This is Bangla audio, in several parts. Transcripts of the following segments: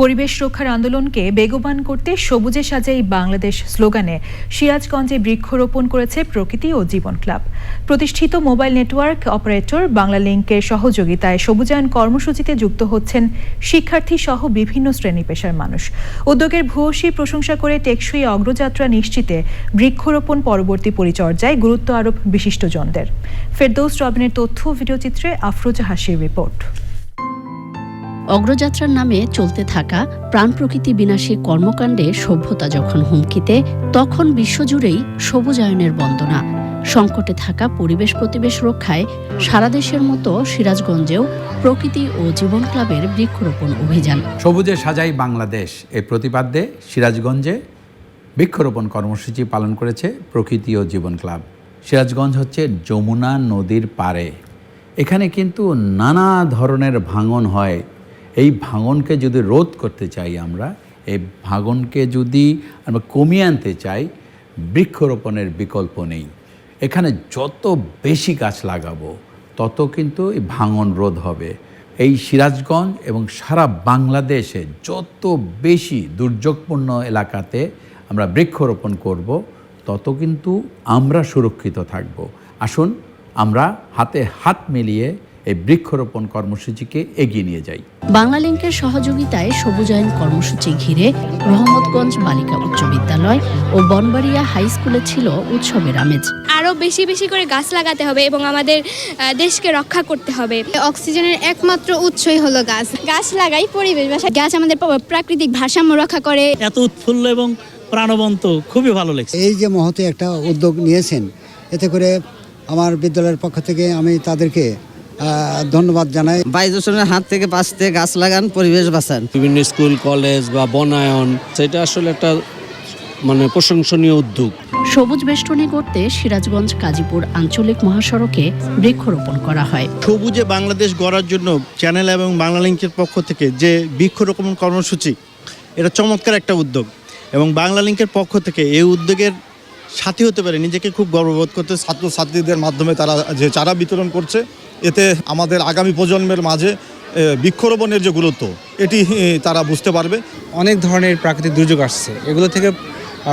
পরিবেশ রক্ষার আন্দোলনকে বেগবান করতে সবুজে সাজাই বাংলাদেশ স্লোগানে সিরাজগঞ্জে বৃক্ষরোপণ করেছে প্রকৃতি ও জীবন ক্লাব প্রতিষ্ঠিত মোবাইল নেটওয়ার্ক অপারেটর বাংলা লিংকের সহযোগিতায় সবুজায়ন কর্মসূচিতে যুক্ত হচ্ছেন শিক্ষার্থী সহ বিভিন্ন শ্রেণি পেশার মানুষ। উদ্যোগের ভূয়সী প্রশংসা করে টেকসই অগ্রযাত্রা নিশ্চিতে বৃক্ষরোপণ পরবর্তী পরিচর্যায় গুরুত্ব আরোপ বিশিষ্টজনদের। ফেরদৌস রবিনের তথ্য ভিডিওচিত্রে আফরোজা হাসির রিপোর্ট। অগ্রযাত্রার নামে চলতে থাকা প্রাণ প্রকৃতি বিনাশী কর্মকাণ্ডে সভ্যতা যখন হুমকিতে, তখন বিশ্বজুড়েই সবুজায়নের বন্দনা। সংকটে থাকা পরিবেশ প্রতিবেশ রক্ষায় সারা দেশের মতো সিরাজগঞ্জেও প্রকৃতি ও জীবন ক্লাবের বৃক্ষরোপণ অভিযান। সবুজে সাজাই বাংলাদেশ। এই প্রতিপাদ্যে সিরাজগঞ্জে বৃক্ষরোপণ কর্মসূচি পালন করেছে প্রকৃতি ও জীবন ক্লাব। সিরাজগঞ্জ হচ্ছে যমুনা নদীর পাড়ে। এখানে কিন্তু নানা ধরনের ভাঙন হয়। এই ভাঙনকে যদি রোধ করতে চাই আমরা, এই ভাঙনকে যদি আমরা কমিয়ে আনতে চাই, বৃক্ষরোপণের বিকল্প নেই। এখানে যত বেশি গাছ লাগাবো, তত কিন্তু এই ভাঙন রোধ হবে। এই সিরাজগঞ্জ এবং সারা বাংলাদেশে যত বেশি দুর্যোগপূর্ণ এলাকাতে আমরা বৃক্ষরোপণ করব, তত কিন্তু আমরা সুরক্ষিত থাকব। আসুন, আমরা হাতে হাত মিলিয়ে এই বৃক্ষরোপণ কর্মসূচিকে এগিয়ে নিয়ে যাই। বাংলা লিংকের সহযোগিতায় সবুজায়ন কর্মসূচি ঘিরে রহমতগঞ্জ বালিকা উচ্চ বিদ্যালয় ও বনবাড়িয়া হাই স্কুলে ছিল উৎসবের আমেজ। আরও বেশি বেশি করে গাছ লাগাতে হবে এবং আমাদের দেশকে রক্ষা করতে হবে। অক্সিজেনের একমাত্র উৎসই হলো গাছ। গাছ লাগাই পরিবেশ বাসা। গাছ আমাদের প্রাকৃতিক ভারসাম্য রক্ষা করে। এত উৎফুল্ল এবং প্রাণবন্ত খুবই ভালো লাগছে। এই যে মহতে একটা উদ্যোগ নিয়েছেন এতে করে আমার বিদ্যালয়ের পক্ষ থেকে আমি তাদেরকে ধন্যবাদ জানাই। বাইশ দূষণের হাত থেকে বাঁচতে গাছ লাগান পরিবেশ বাঁচান। বিভিন্ন স্কুল কলেজ বা বনায়ন সেটা আসলে একটা মানে প্রশংসনীয় উদ্যোগ। সবুজ বেষ্টনী করতে সিরাজগঞ্জ কাজীপুর আঞ্চলিক মহাসড়কে বৃক্ষরোপণ করা হয়। সবুজে বাংলাদেশ গড়ার জন্য চ্যানেল এবং বাংলা লিঙ্কের পক্ষ থেকে যে বৃক্ষরোপণ কর্মসূচি এটা চমৎকার একটা উদ্যোগ। এবং বাংলা লিঙ্কের পক্ষ থেকে এই উদ্যোগের সাথী হতে পারে নিজেকে খুব গর্ববোধ করতে ছাত্রছাত্রীদের মাধ্যমে তারা যে চারা বিতরণ করছে এতে আমাদের আগামী প্রজন্মের মাঝে বৃক্ষরোপণের যে গুরুত্ব এটি তারা বুঝতে পারবে। অনেক ধরনের প্রাকৃতিক দুর্যোগ আসছে। এগুলো থেকে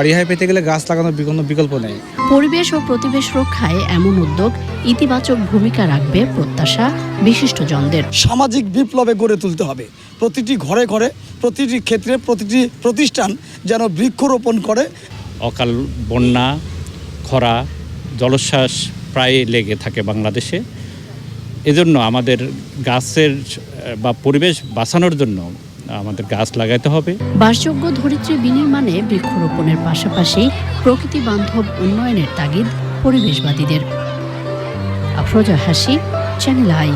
রেহাই পেতে গেলে গাছ লাগানোর কোনো বিকল্প নেই। পরিবেশ ও প্রতিবেশ রক্ষায় এমন উদ্যোগ ইতিবাচক ভূমিকা রাখবে প্রত্যাশা বিশিষ্টজনদের। সামাজিক বিপ্লবে গড়ে তুলতে হবে। প্রতিটি ঘরে ঘরে প্রতিটি ক্ষেত্রে প্রতিটি প্রতিষ্ঠান যেন বৃক্ষরোপণ করে। অকাল বন্যা খরা জলোচ্ছ্বাস প্রায় লেগে থাকে বাংলাদেশে। এজন্য আমাদের গাছের, বা পরিবেশ বাঁচানোর জন্য আমাদের গাছ লাগাতে হবে। বাসযোগ্য ধরিত্রী বিনির্মাণে বৃক্ষরোপণের পাশাপাশি প্রকৃতি বান্ধব উন্নয়নের তাগিদ পরিবেশবাদীদের। আফরোজা হাসি চ্যানেল আই